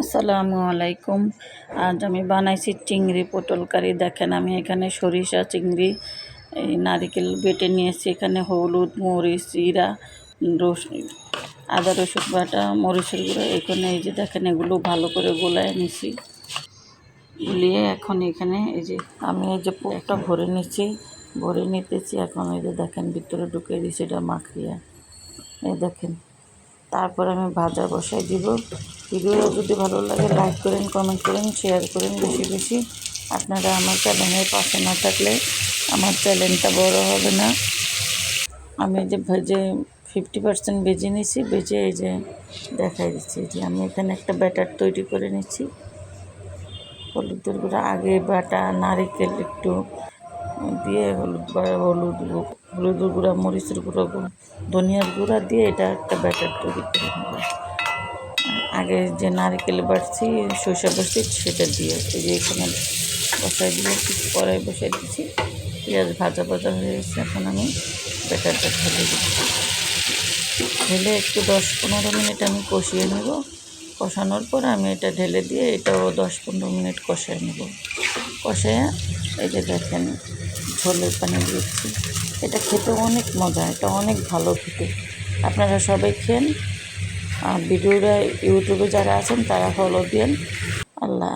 আসসালামু আলাইকুম। আজ আমি বানাইছি চিংড়ি পটল কারি। দেখেন আমি এখানে সরিষা, চিংড়ি, এই নারিকেল বেটে নিয়েছি। এখানে হলুদ, মরিচ, জিরা, রসুন, আদা রসুন বাটা, মরিচের গুঁড়ো। এখানে এই যে দেখেন এগুলো ভালো করে গোলায় নিছি। গুলিয়ে এখন এখানে এই যে আমি এই যে পোকটা ভরে নিচ্ছি ভরে নিতেছি, এখন এই যে দেখেন ভিতরে ঢুকে দিয়েছি এটা মাখিয়ে। এই দেখেন, তারপর আমি ভাজা বসাই দিব। ভিডিওটা যদি ভালো লাগে লাইক করেন কমেন্ট করেন শেয়ার করেন বেশি বেশি। আপনারা আমার চ্যানেলের পাশে না থাকলে আমার চ্যানেলটা বড় হবে না। আমি যে ভেজে ফিফটি পার্সেন্ট বেজে নিয়েছি বেজে এই যে দেখাই দিচ্ছি যে আমি এখানে একটা ব্যাটার তৈরি করে নিচ্ছি। হলুদের গুঁড়া, আগে বাটা, নারিকেল একটু, দিয়ে হলুদ হলুদ হলুদের গুঁড়া, মরিচের গুঁড়ো, ধনিয়ার গুঁড়া দিয়ে এটা একটা ব্যাটার তৈরি করে নেব। আগে যে নারকেল বাড়ছি সরষে বাটছি, সেটা দিয়ে এই যে এখানে বসাই দিয়ে কিছু কড়াই বসাই দিচ্ছি পেঁয়াজ ভাজা ভাজা হয়ে গেছে, এখন আমি ব্যাটারটা ঢেলে দিচ্ছি। ঢেলে একটু দশ পনেরো মিনিট আমি কষিয়ে নেব। কষানোর পর আমি এটা ঢেলে দিয়ে এটাও দশ পনেরো মিনিট কষায় নেব। কষায় এই যে দেখেন, ঝোলের পানি দিচ্ছি। এটা খেতে অনেক মজা, এটা অনেক ভালো খেতে। আপনারা সবাই খেন আর ভিডিওটা ইউটিউবে যারা আছেন তারা ফলো দিন আল্লাহ